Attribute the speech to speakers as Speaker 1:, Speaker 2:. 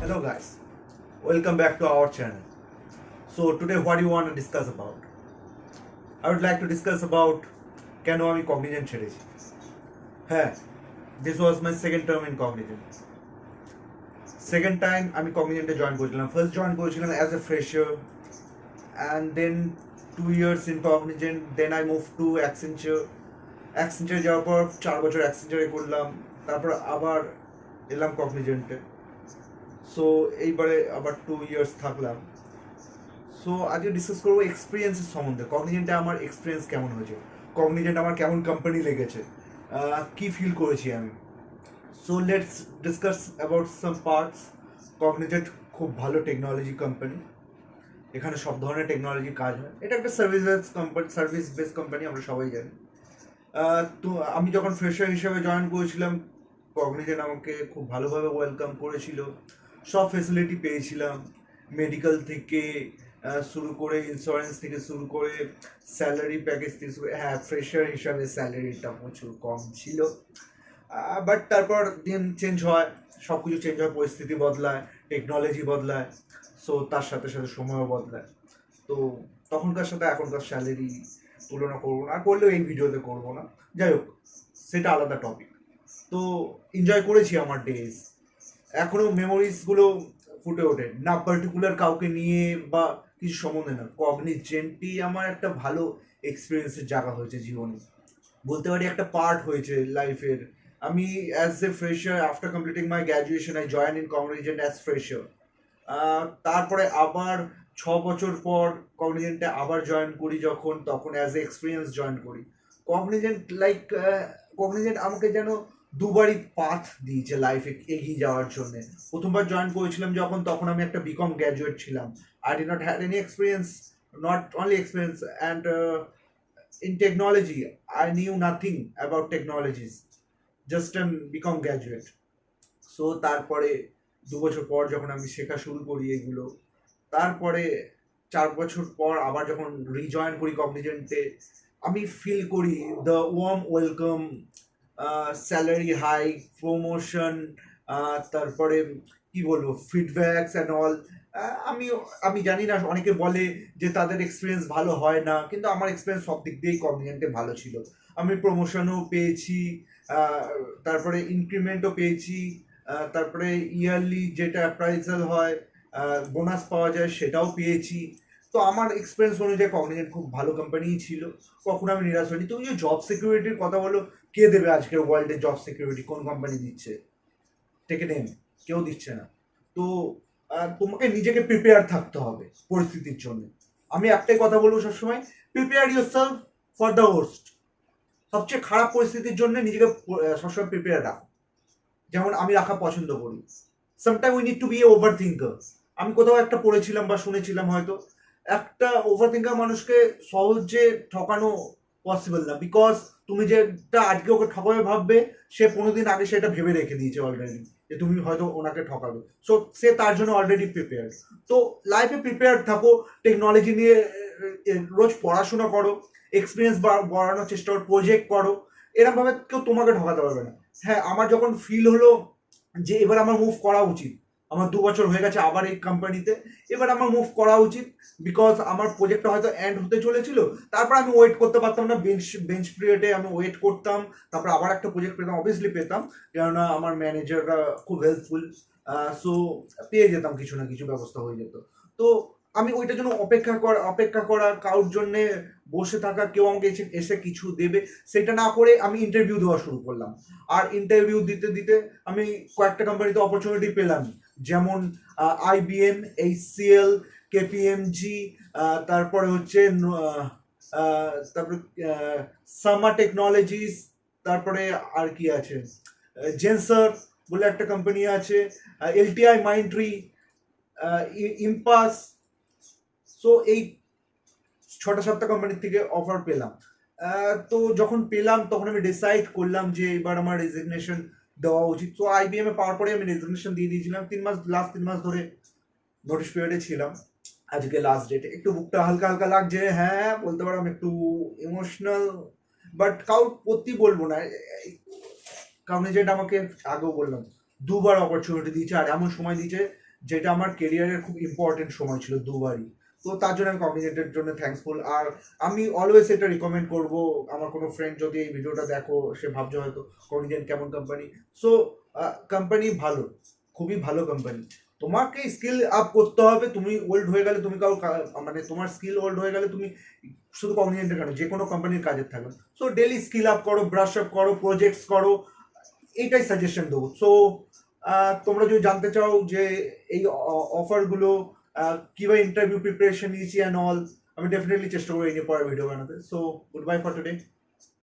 Speaker 1: welcome back to our channel. So, today, what do you want to discuss about? I would like to discuss about কেন আমি Cognizant ছেড়েছি? হ্যাঁ this was my second term in Cognizant second time আমি কগনিজেন্টে join করেছিলাম। First join করেছিলাম as a fresher and then two years in Cognizant then I move to Accenture অ্যাক্সেঞ্চারে যাওয়ার পর চার বছর অ্যাক্সেঞ্চারে করলাম। তারপর আবার এলাম কগনিজেন্টে সো এইবারে আবার টু ইয়ার্স থাকলাম। সো আজকে ডিসকাস করব এক্সপিরিয়েন্সের সম্বন্ধে। কগনিজেন্টে আমার এক্সপিরিয়েন্স কেমন হয়েছে? কগনিজেন্ট আমার কেমন কোম্পানি লেগেছে? কি ফিল করেছি আমি? So let's discuss about some parts Cognizant খুব ভালো টেকনোলজি কোম্পানি এখানে সব ধরনের টেকনোলজি কাজ হয়। এটা একটা service base company service base company আমরা সবাই জানি। তো আমি যখন ফ্রেশার হিসেবে জয়েন করেছিলাম কগনিজেন্ট আমাকে খুব ভালোভাবে ওয়েলকাম করেছিল। সব ফেসিলিটি পেয়েছিলাম। মেডিকেল থেকে শুরু করে ইন্স্যুরেন্স থেকে শুরু করে স্যালারি প্যাকেজ থেকে শুরু হ্যাঁ ফ্রেশার হিসাবে স্যালারিটা প্রচুর কম ছিল। বাট তারপর দিন চেঞ্জ হয় সব কিছু চেঞ্জ হয়, পরিস্থিতি বদলায় টেকনোলজি বদলায় সো তার সাথে সাথে সময়ও বদলায়। তো তখনকার সাথে এখনকার স্যালারি তুলনা করব না, আর করলেও এই ভিডিওতে করব না। যাই হোক, সেটা আলাদা টপিক তো এনজয় করেছি আমার ডেজ এখনও মেমোরিজগুলো ফুটে ওঠে। না পার্টিকুলার কাউকে নিয়ে বা কিছু সম্বন্ধে না। কগনিজেন্টই আমার একটা ভালো এক্সপিরিয়েন্সের জায়গা হয়েছে জীবনে। বলতে পারি একটা পার্ট হয়েছে লাইফের আমি as a fresher after completing my graduation I join in Cognizant as fresher তারপরে আবার ছ বছর পর কগনিজেন্টে আবার জয়েন করি যখন, তখন অ্যাজ এ এক্সপিরিয়েন্স জয়েন করি। কগনিজেন্ট লাইক কগনিজেন্ট আমাকে যেন দুবারই পাথ দিয়েছে লাইফে এগিয়ে যাওয়ার জন্য। প্রথমবার জয়েন করেছিলাম যখন, তখন আমি একটা বিকম গ্র্যাজুয়েট ছিলাম। I did not had any experience not only experience and in technology I knew nothing about technologies just an B Com graduate so তারপরে দু বছর পর যখন আমি শেখা শুরু করি এগুলো, তারপরে চার বছর পর আবার যখন রিজয়েন করি কগনিজেন্টে আমি ফিল করি the warm welcome salary high promotion তারপরে কি বলব ফিডব্যাকস অ্যান্ড অল আমি আমি জানি না, অনেকে বলে যে তাদের এক্সপিরিয়েন্স ভালো হয় না, কিন্তু আমার এক্সপিরিয়েন্স সব দিক দিয়েই কগনিজেন্টে ভালো ছিল। আমি প্রমোশনও পেয়েছি তারপরে ইনক্রিমেন্টও পেয়েছি তারপরে ইয়ারলি যেটা অ্যাপ্রাইজাল হয় বোনাস পাওয়া যায় সেটাও পেয়েছি। তো আমার এক্সপিরিয়েন্স অনুযায়ী কগনিজেন্ট খুব ভালো কোম্পানিই ছিল। কখনো আমি নিরাশ হইনি। তুমি জব সিকিউরিটির কথা বলো কে দেবে আজকের ওয়ার্ল্ডে জব সিকিউরিটি কোন কোম্পানি দিচ্ছে? টেকে নেন, কেউ দিচ্ছে না। তো তোমাকে নিজেকে প্রিপেয়ার থাকতে হবে পরিস্থিতির জন্য। আমি একটাই কথা বলব সবসময় prepare your self for the worst সবচেয়ে খারাপ পরিস্থিতির জন্য নিজেকে সবসময় প্রিপেয়ার রাখো। যেমন আমি রাখা পছন্দ করি। Sometime we need to be a over thinker আমি কোথাও একটা পড়েছিলাম বা শুনেছিলাম হয়তো। একটা ওভার থিঙ্কার মানুষকে সহজে ঠকানো পসিবল না। বিকজ তুমি যেটা আজকে ওকে ঠকাবে ভাববে, সে পনেরো দিন আগে সেটা ভেবে রেখে দিয়েছে অলরেডি যে তুমি হয়তো ওনাকে ঠকাবে। সো সে তার জন্য অলরেডি প্রিপেয়ার্ড তো লাইফে প্রিপেয়ার্ড থাকো টেকনোলজি নিয়ে রোজ পড়াশোনা করো এক্সপিরিয়েন্স বাড়ানোর চেষ্টা করো প্রজেক্ট করো এরকমভাবে কেউ তোমাকে ঠকাতে পারবে না। হ্যাঁ আমার যখন ফিল হলো যে এবার আমার মুভ করা উচিত আমার দু বছর হয়ে গেছে আবার এই কোম্পানিতে এবার আমার মুভ করা উচিত বিকজ আমার প্রজেক্টটা হয়তো এন্ড হতে চলেছিল, তারপর আমি ওয়েট করতে পারতাম না বেঞ্চ বেঞ্চ পিরিয়ডে আমি ওয়েট করতাম, তারপর আবার একটা প্রজেক্ট পেতাম অবভিয়াসলি পেতাম, কেননা আমার ম্যানেজাররা খুব হেল্পফুল সো পেয়ে যেতাম কিছু না কিছু ব্যবস্থা হয়ে যেত। তো আমি ওইটার জন্য অপেক্ষা করা অপেক্ষা করা কারোর জন্যে বসে থাকা, কেউ আমাকে এসে এসে কিছু দেবে, সেটা না করে আমি ইন্টারভিউ দেওয়া শুরু করলাম। আর ইন্টারভিউ দিতে দিতে আমি কয়েকটা কোম্পানিতে অপরচুনিটি পেলাম যেমন আইবিএম এইচসিএল কেপিএমজি তারপরে হচ্ছে তারপরে সামা টেকনোলজিস তারপরে আর কি আছে? জেন্সার বলে একটা কোম্পানি আছে এলটিআই মাইন্ড্রি ইম্পাস সো এই ছটা সাতটা কোম্পানির থেকে অফার পেলাম। তো যখন পেলাম, তখন আমি ডিসাইড করলাম যে এবার আমার রেজিগনেশন দেওয়া উচিত। তো আইবিএম পাওয়ার পরে আমি রেজিগনেশন দিয়ে দিয়েছিলাম। তিন মাস লাস্ট তিন মাস ধরে নোটিশ পিরিয়ডে ছিলাম। আজকে লাস্ট ডেটে একটু বুকটা হালকা হালকা লাগছে। হ্যাঁ বলতে পারো আমি একটু ইমোশনাল বাট কাউ প্রতি বলব না। কারণ যেটা আমাকে আগেও বললাম, দুবার অপরচুনিটি দিয়েছে আর এমন সময় দিয়েছে যেটা আমার কেরিয়ারের খুব ইম্পর্টেন্ট সময় ছিল দুবারই। তো তার জন্য আমি কগনিজেন্টের জন্য থ্যাঙ্কসফুল আর আমি অলওয়েজ এটা রিকমেন্ড করব আমার কোনো ফ্রেন্ড যদি এই ভিডিওটা দেখো, সে ভাবছে হয়তো কগনিজেন্ট কেমন কোম্পানি সো কোম্পানি ভালো, খুবই ভালো কোম্পানি তোমাকে স্কিল আপ করতে হবে, তুমি ওল্ড হয়ে গেলে তুমি কারও কা- মানে তোমার স্কিল ওল্ড হয়ে গেলে তুমি শুধু কগনিজেন্টের কেন, যে কোনো কোম্পানির কাজের থাকবে। সো ডেলি স্কিল আপ করো ব্রাশ আপ করো প্রজেক্টস করো এইটাই সাজেশন দেবো। সো তোমরা যদি জানতে চাও যে এই অফারগুলো কীভাবে ইন্টারভিউ প্রিপারেশন নিয়েছি অ্যান্ড অল আমি ডেফিনেটলি চেষ্টা করব এই নিয়ে পরের ভিডিও বানাতে। So goodbye for today